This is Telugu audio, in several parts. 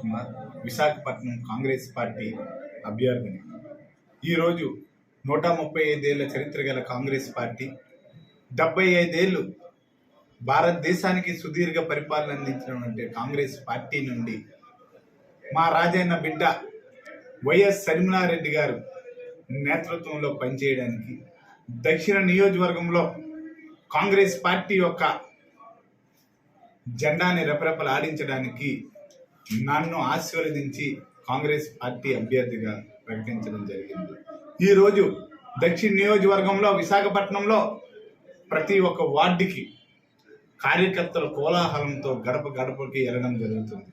కుమార్ విశాఖపట్నం కాంగ్రెస్ పార్టీ అభ్యర్థిని. ఈరోజు నూట ముప్పై ఐదేళ్ళ చరిత్ర గల కాంగ్రెస్ పార్టీ డెబ్బై ఐదేళ్ళు భారతదేశానికి సుదీర్ఘ పరిపాలన అందించినటువంటి కాంగ్రెస్ పార్టీ నుండి మా రాజైన బిడ్డ వైఎస్ సరిమలారెడ్డి గారు నేతృత్వంలో పనిచేయడానికి దక్షిణ నియోజకవర్గంలో కాంగ్రెస్ పార్టీ యొక్క జెండాని రెపరెపలు ఆడించడానికి నన్ను ఆశీర్వదించి కాంగ్రెస్ పార్టీ అభ్యర్థిగా ప్రకటించడం జరిగింది. ఈరోజు దక్షిణ నియోజకవర్గంలో విశాఖపట్నంలో ప్రతి ఒక్క వార్డుకి కార్యకర్తల కోలాహలంతో గడప గడపకి వెళ్ళడం జరుగుతుంది.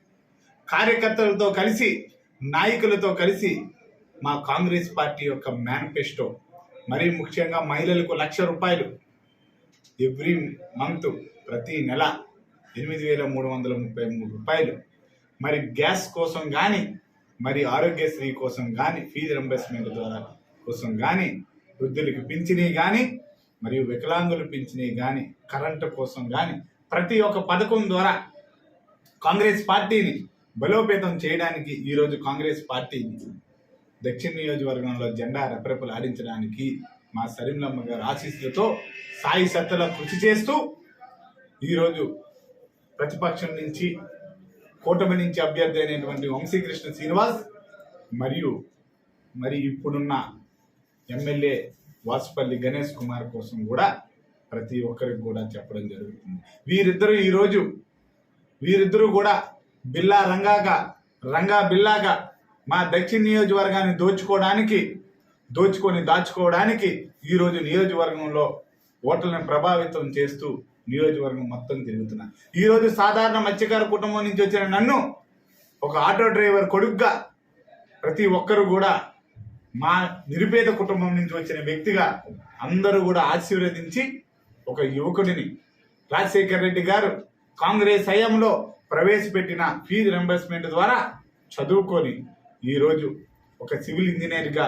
కార్యకర్తలతో కలిసి నాయకులతో కలిసి మా కాంగ్రెస్ పార్టీ యొక్క మేనిఫెస్టో మరీ ముఖ్యంగా మహిళలకు లక్ష రూపాయలు ఎవ్రీ మంత్ ప్రతి నెల ఎనిమిది వేల మూడు వందల ముప్పై మూడు రూపాయలు మరి గ్యాస్ కోసం కానీ మరి ఆరోగ్యశ్రీ కోసం కానీ ఫీజు రింబర్స్మెంట్ ద్వారా కోసం కానీ వృద్ధులకు పింఛనీ కానీ మరియు వికలాంగులు పింఛనీ కానీ కరెంటు కోసం కానీ ప్రతి ఒక్క పథకం ద్వారా కాంగ్రెస్ పార్టీని బలోపేతం చేయడానికి ఈరోజు కాంగ్రెస్ పార్టీని దక్షిణ నియోజకవర్గంలో జెండా రెపరెపలు ఆడించడానికి మా సరిమలమ్మ గారు ఆశీస్సులతో సాయి సత్తల కృషి చేస్తూ ఈరోజు ప్రతిపక్షం నుంచి కూటమి నుంచి అభ్యర్థి అయినటువంటి వంశీకృష్ణ శ్రీనివాస్ మరియు మరి ఇప్పుడున్న ఎమ్మెల్యే వాసుపల్లి గణేష్ కుమార్ కోసం కూడా ప్రతి ఒక్కరికి కూడా చెప్పడం జరుగుతుంది. వీరిద్దరూ ఈరోజు వీరిద్దరూ కూడా బిల్లా రంగాగా రంగా బిల్లాగా మా దక్షిణ నియోజకవర్గాన్ని దోచుకోవడానికి దోచుకొని దాచుకోవడానికి ఈరోజు నియోజకవర్గంలో ఓట్లను ప్రభావితం చేస్తూ నియోజకవర్గం మొత్తం తిరుగుతున్నారు ఈరోజు సాధారణ మత్స్యకార కుటుంబం నుంచి వచ్చిన నన్ను ఒక ఆటో డ్రైవర్ కొడుగ్గా ప్రతి ఒక్కరు కూడా మా నిరుపేద కుటుంబం నుంచి వచ్చిన వ్యక్తిగా అందరూ కూడా ఆశీర్వదించి ఒక యువకుడిని రాజశేఖర్ రెడ్డి గారు కాంగ్రెస్ హయాంలో ప్రవేశపెట్టిన ఫీజు రింబర్స్మెంట్ ద్వారా చదువుకొని ఈరోజు ఒక సివిల్ ఇంజనీర్గా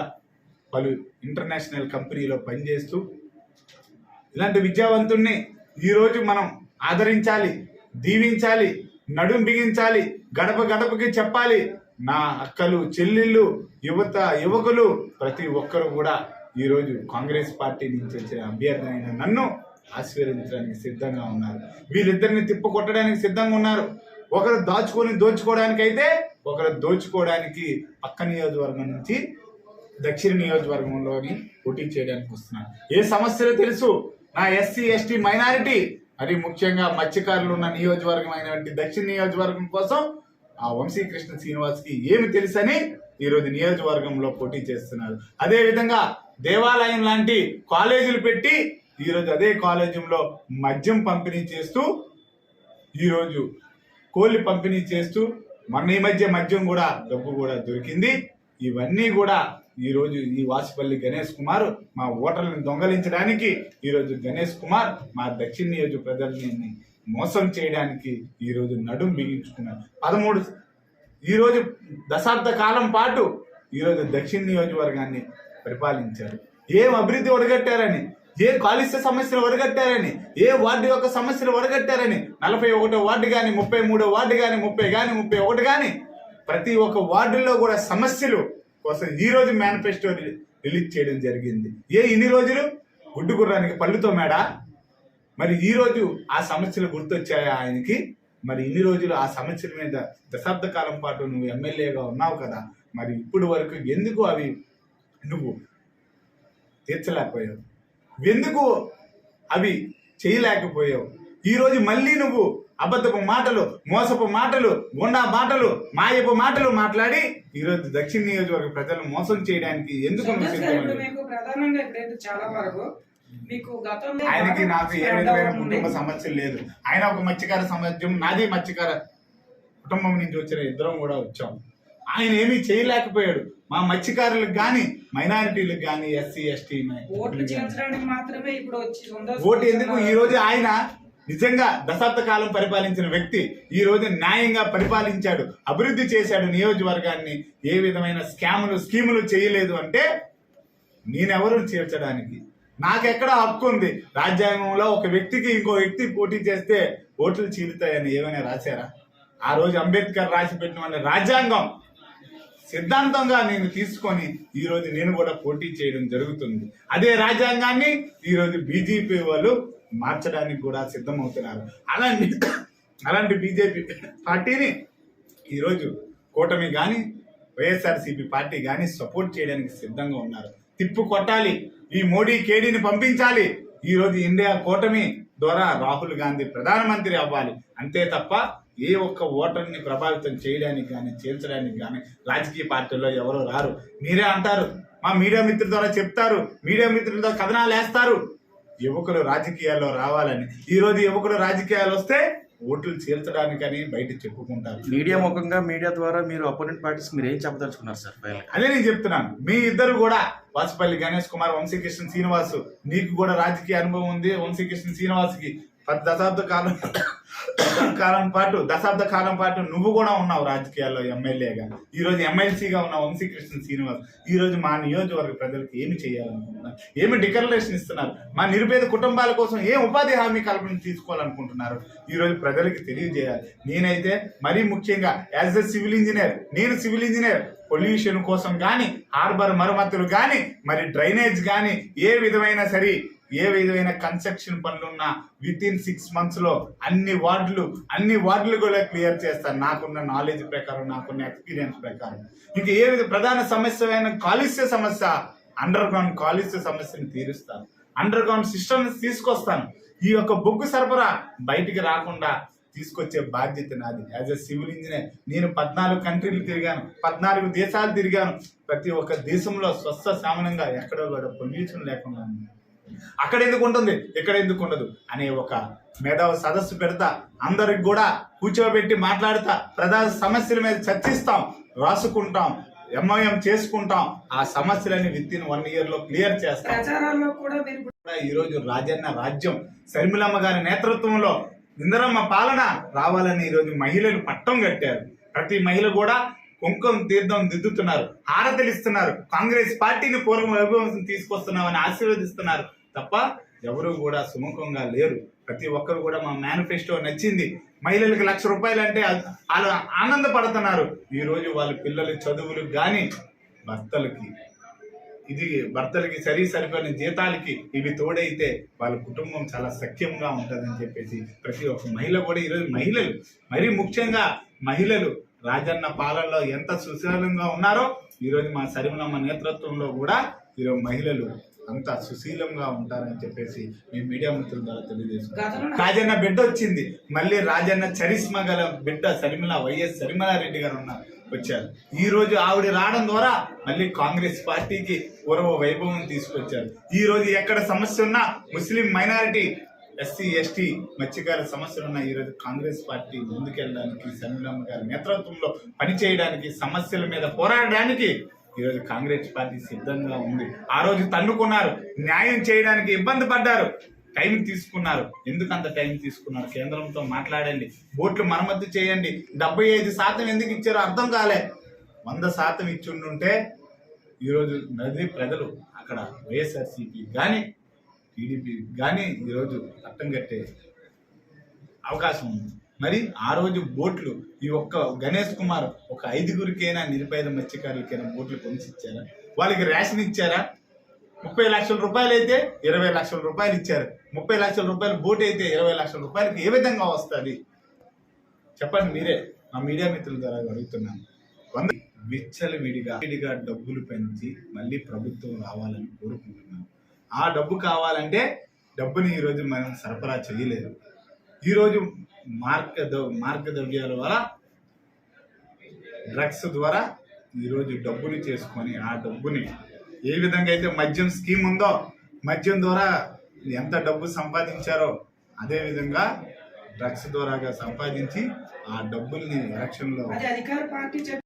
పలు ఇంటర్నేషనల్ కంపెనీలో పనిచేస్తూ ఇలాంటి విద్యావంతుణ్ణి ఈరోజు మనం ఆదరించాలి దీవించాలి నడుం బిగించాలి గడప గడపకి చెప్పాలి. నా అక్కలు చెల్లెళ్ళు యువత యువకులు ప్రతి ఒక్కరు కూడా ఈరోజు కాంగ్రెస్ పార్టీ నుంచి వచ్చిన అభ్యర్థి అయిన నన్ను ఆశీర్వదించడానికి సిద్ధంగా ఉన్నారు. వీళ్ళిద్దరిని తిప్పకొట్టడానికి సిద్ధంగా ఉన్నారు. ఒకరు దాచుకొని దోచుకోవడానికి అయితే ఒకరు దోచుకోవడానికి పక్క నియోజకవర్గం నుంచి దక్షిణ నియోజకవర్గంలోని పోటీ చేయడానికి వస్తున్నారు. ఏ సమస్యలు తెలుసు? నా ఎస్సీ ఎస్టీ మైనారిటీ మరి ముఖ్యంగా మత్స్యకారులు ఉన్న నియోజకవర్గం అయినటువంటి దక్షిణ నియోజకవర్గం కోసం ఆ వంశీకృష్ణ శ్రీనివాస్కి ఏమి తెలుసని ఈరోజు నియోజకవర్గంలో పోటీ చేస్తున్నారు. అదే విధంగా దేవాలయం లాంటి కాలేజీలు పెట్టి ఈరోజు అదే కాలేజీలో మద్యం పంపిణీ చేస్తూ ఈరోజు కోళ్ళు పంపిణీ చేస్తూ మొన్న ఈ మధ్య మద్యం కూడా డబ్బు కూడా దొరికింది. ఇవన్నీ కూడా ఈరోజు ఈ వాసిపల్లి గణేష్ కుమార్ మా ఓటర్లను దొంగలించడానికి ఈరోజు గణేష్ కుమార్ మా దక్షిణ నియోజక ప్రజల్ని మోసం చేయడానికి ఈరోజు నడుం బిగించుకున్నారు. పదమూడు ఈరోజు దశాబ్ద కాలం పాటు ఈరోజు దక్షిణ నియోజకవర్గాన్ని పరిపాలించారు. ఏం అభివృద్ధి ఒడగట్టారని ఏ కాలుష్య సమస్యలు ఒడగట్టారని ఏ వార్డు యొక్క సమస్యలు ఒడగట్టారని నలభై ఒకటో వార్డు కానీ ముప్పై మూడో వార్డు కానీ ముప్పై కానీ ముప్పై ఒకటి కానీ ప్రతి ఒక్క వార్డుల్లో కూడా సమస్యలు కోసం ఈ రోజు మేనిఫెస్టో రిలీజ్ చేయడం జరిగింది. ఏ ఇన్ని రోజులు? గుడ్డుకుర్రానికి పళ్ళుతో మేడ? మరి ఈ రోజు ఆ సమస్యలు గుర్తొచ్చాయా ఆయనకి? మరి ఇన్ని రోజులు ఆ సమస్యల మీద దశాబ్ద కాలం పాటు నువ్వు ఎమ్మెల్యేగా ఉన్నావు కదా మరి ఇప్పుడు వరకు ఎందుకు అవి నువ్వు తీర్చలేకపోయావు? ఎందుకు అవి చేయలేకపోయావు? ఈరోజు మళ్ళీ నువ్వు అబద్ధపు మాటలు మోసపు మాటలు గుండా మాటలు మాయపు మాటలు మాట్లాడి ఈ రోజు దక్షిణ నియోజకవర్గ ప్రజలను మోసం చేయడానికి ఎందుకు చాలా వరకు ఆయనకి నాకు ఏ విధమైన. కుటుంబ సమస్య లేదు. ఆయన ఒక మత్స్యకార సమాజం నాది మత్స్యకార కుటుంబం నుంచి వచ్చిన ఇద్దరం కూడా వచ్చాం. ఆయన ఏమీ చేయలేకపోయాడు. మా మత్స్యకారులకు కానీ మైనారిటీలకు కానీ ఎస్సీ ఎస్టీ ఓట్లు చేయించడానికి మాత్రమే ఇప్పుడు వచ్చి ఉందా ఓటు ఎందుకు? ఈ రోజు ఆయన నిజంగా దశాబ్ద కాలం పరిపాలించిన వ్యక్తి ఈ రోజు న్యాయంగా పరిపాలించాడు అభివృద్ధి చేశాడు నియోజకవర్గాన్ని ఏ విధమైన స్కాములు స్కీములు చేయలేదు అంటే నేనెవరు చేర్చడానికి? నాకెక్కడ హక్కు ఉంది? రాజ్యాంగంలో ఒక వ్యక్తికి ఇంకో వ్యక్తి పోటీ చేస్తే ఓట్లు చీలుతాయని ఏమైనా రాశారా? ఆ రోజు అంబేద్కర్ రాసి పెట్టిన రాజ్యాంగం సిద్ధాంతంగా నేను తీసుకొని ఈరోజు నేను కూడా పోటీ చేయడం జరుగుతుంది. అదే రాజ్యాంగాన్ని ఈరోజు బీజేపీ వాళ్ళు మార్చడానికి కూడా సిద్ధమవుతున్నారు. అలాంటి అలాంటి బీజేపీ పార్టీని ఈరోజు కూటమి కానీ వైఎస్ఆర్సీపీ పార్టీ కానీ సపోర్ట్ చేయడానికి సిద్ధంగా ఉన్నారు. తిప్పు కొట్టాలి. ఈ మోడీ కేడీని పంపించాలి. ఈరోజు ఇండియా కూటమి ద్వారా రాహుల్ గాంధీ ప్రధానమంత్రి అవ్వాలి. అంతే తప్ప ఏ ఒక్క ఓటర్ని ప్రభావితం చేయడానికి కానీ చేర్చడానికి కానీ రాజకీయ పార్టీల్లో ఎవరు రారు. మీరే అంటారు. మా మీడియా మిత్రుల ద్వారా చెప్తారు. మీడియా మిత్రుల ద్వారా కథనాలు వేస్తారు. యువకులు రాజకీయాల్లో రావాలని. ఈ రోజు యువకులు రాజకీయాలు వస్తే ఓట్లు చేర్చడానికని బయట చెప్పుకుంటారు. మీడియా ముఖంగా మీడియా ద్వారా మీరు అపోనెంట్ పార్టీస్ మీరు ఏం చెప్పదలుచుకున్నారు సార్ అదే నేను చెప్తున్నాను. మీ ఇద్దరు కూడా వాసుపల్లి గణేష్ కుమార్ వంశీకృష్ణ శ్రీనివాస్ నీకు కూడా రాజకీయ అనుభవం ఉంది వంశీకృష్ణ శ్రీనివాస్కి. పది దశాబ్ద కాలం కాలం పాటు దశాబ్ద కాలం పాటు నువ్వు కూడా ఉన్నావు రాజకీయాల్లో ఎమ్మెల్యేగా. ఈ రోజు ఎమ్మెల్సీగా ఉన్న వంశీకృష్ణ శ్రీనివాస్ ఈరోజు మా నియోజకవర్గ ప్రజలకు ఏమి చేయాలనుకుంటున్నారు? ఏమి డిక్లరేషన్ ఇస్తున్నారు? మా నిరుపేద కుటుంబాల కోసం ఏ ఉపాధి హామీ కల్పన తీసుకోవాలనుకుంటున్నారు? ఈరోజు ప్రజలకి ప్రజలకు తెలియజేయాలి. నేనైతే మరీ ముఖ్యంగా యాజ్ ఎ సివిల్ ఇంజనీర్ నేను సివిల్ ఇంజనీర్ పొల్యూషన్ కోసం కానీ హార్బర్ మరమ్మతులు కానీ మరి డ్రైనేజ్ కానీ ఏ విధమైన సరే ఏ విధమైన కన్స్ట్రక్షన్ పనులున్నా విత్ ఇన్ సిక్స్ మంత్స్లో అన్ని వార్డులు అన్ని వార్డులు కూడా క్లియర్ చేస్తాను నాకున్న నాలెడ్జ్ ప్రకారం నాకున్న ఎక్స్పీరియన్స్ ప్రకారం. ఇంకా ఏ విధ ప్రధాన సమస్య అయిన కాలుష్య సమస్య అండర్ గ్రౌండ్ కాలుష్య సమస్యను తీరుస్తాను. అండర్ గ్రౌండ్ సిస్టమ్ తీసుకొస్తాను. ఈ యొక్క బొగ్గు సరఫరా బయటికి రాకుండా తీసుకొచ్చే బాధ్యత నాది. యాజ్ ఎ సివిల్ ఇంజనీర్ నేను పద్నాలుగు కంట్రీలు తిరిగాను. పద్నాలుగు దేశాలు తిరిగాను. ప్రతి ఒక్క దేశంలో స్వస్థ సామాన్యంగా ఎక్కడో కూడా పొల్యూషన్ లేకుండా ఉంది. అక్కడ ఎందుకు ఉంటుంది? ఇక్కడ ఎందుకు ఉండదు? అనే ఒక మేధావి సదస్సు పెడతా అందరికి కూడా కూర్చోబెట్టి మాట్లాడతా ప్రధాన సమస్యల మీద చర్చిస్తాం రాసుకుంటాం ఎంఐఎం చేసుకుంటాం ఆ సమస్యలని విత్ ఇన్ వన్ ఇయర్లో క్లియర్ చేస్తాం. రోజు రాజన్న రాజ్యం శర్మిలమ్మ గారి నేతృత్వంలో ఇందరమ్మ పాలన రావాలని ఈ రోజు మహిళలు పట్టం కట్టారు. ప్రతి మహిళ కూడా కుంకుమ తీర్థం దిద్దుతున్నారు హారతలు ఇస్తున్నారు కాంగ్రెస్ పార్టీని పూర్వ వైభవం తీసుకొస్తున్నామని ఆశీర్వదిస్తున్నారు. తప్ప ఎవరు కూడా సుముఖంగా లేరు. ప్రతి ఒక్కరు కూడా మా మేనిఫెస్టో నచ్చింది. మహిళలకు లక్ష రూపాయలు అంటే వాళ్ళు ఆనందపడుతున్నారు. ఈరోజు వాళ్ళ పిల్లల చదువులకు కానీ భర్తలకి ఇది భర్తలకి సరి సరిపోయిన జీతాలకి ఇవి తోడైతే వాళ్ళ కుటుంబం చాలా సఖ్యంగా ఉంటుందని చెప్పేసి ప్రతి ఒక్క మహిళ కూడా ఈరోజు మహిళలు మరీ ముఖ్యంగా మహిళలు రాజన్న పాలనలో ఎంత సుశీలంగా ఉన్నారో ఈరోజు మా సరిమలమ్మ నేతృత్వంలో కూడా ఈరోజు మహిళలు అంత సుశీలంగా ఉంటారని చెప్పేసి మేము మీడియా మిత్రుల ద్వారా తెలియజేస్తున్నాం రాజన్న బిడ్డ వచ్చింది. మళ్ళీ రాజన్న చరిస్మా గల బిడ్డ సరిమల వైఎస్ సరిమలారెడ్డి గారు ఉన్నారు వచ్చారు. ఈ రోజు ఆవిడ రావడం ద్వారా మళ్ళీ కాంగ్రెస్ పార్టీకి పూర్వ వైభవం తీసుకొచ్చారు. ఈ రోజు ఎక్కడ సమస్య ఉన్నా ముస్లిం మైనారిటీ ఎస్సీ ఎస్టీ మత్స్యకార సమస్యలు ఉన్న ఈ రోజు కాంగ్రెస్ పార్టీ ముందుకెళ్ళడానికి సరిమలమ్మ గారి నేతృత్వంలో పనిచేయడానికి సమస్యల మీద పోరాడడానికి ఈరోజు కాంగ్రెస్ పార్టీ సిద్ధంగా ఉంది. ఆ రోజు తన్నుకున్నారు. న్యాయం చేయడానికి ఇబ్బంది పడ్డారు. టైం తీసుకున్నారు. ఎందుకు అంత టైం తీసుకున్నారు? కేంద్రంతో మాట్లాడండి. బోట్లు మరమ్మతు చేయండి. డెబ్బై ఐదు శాతం ఎందుకు ఇచ్చారో అర్థం కాలే. వంద శాతం ఇచ్చిండుంటే ఈరోజు నది ప్రజలు అక్కడ వైఎస్ఆర్సీపీ కానీ టీడీపీ కానీ ఈరోజు పట్టం కట్టే అవకాశం ఉంది. మరి ఆ రోజు బోట్లు ఈ ఒక్క గణేష్ కుమార్ ఒక ఐదుగురికైనా నిరుపేద మత్స్యకారులకైనా బోట్లు కొనిచ్చిచ్చారా? వాళ్ళకి రేషన్ ఇచ్చారా? ముప్పై లక్షల రూపాయలు అయితే ఇరవై లక్షల రూపాయలు ఇచ్చారు. ముప్పై లక్షల రూపాయలు బోట్ అయితే ఇరవై లక్షల రూపాయలకి ఏ విధంగా వస్తుంది? చెప్పండి మీరే. మా మీడియా మిత్రుల ద్వారా అడుగుతున్నాను. వంద విచ్చల విడిగా విడిగా డబ్బులు పెంచి మళ్ళీ ప్రభుత్వం రావాలని కోరుకుంటున్నాను. ఆ డబ్బు కావాలంటే డబ్బుని ఈరోజు మనం సరఫరా చేయలేదు. ఈరోజు మార్గ మార్గద్రవ్యాల వల్ల డ్రగ్స్ ద్వారా ఈరోజు డబ్బుని చేసుకొని ఆ డబ్బుని ఏ విధంగా అయితే మద్యం స్కీమ్ ఉందో మద్యం ద్వారా ఎంత డబ్బు సంపాదించారో అదే విధంగా డ్రగ్స్ ద్వారాగా సంపాదించి ఆ డబ్బుల్ని ఎలక్షన్లో అధికార పార్టీ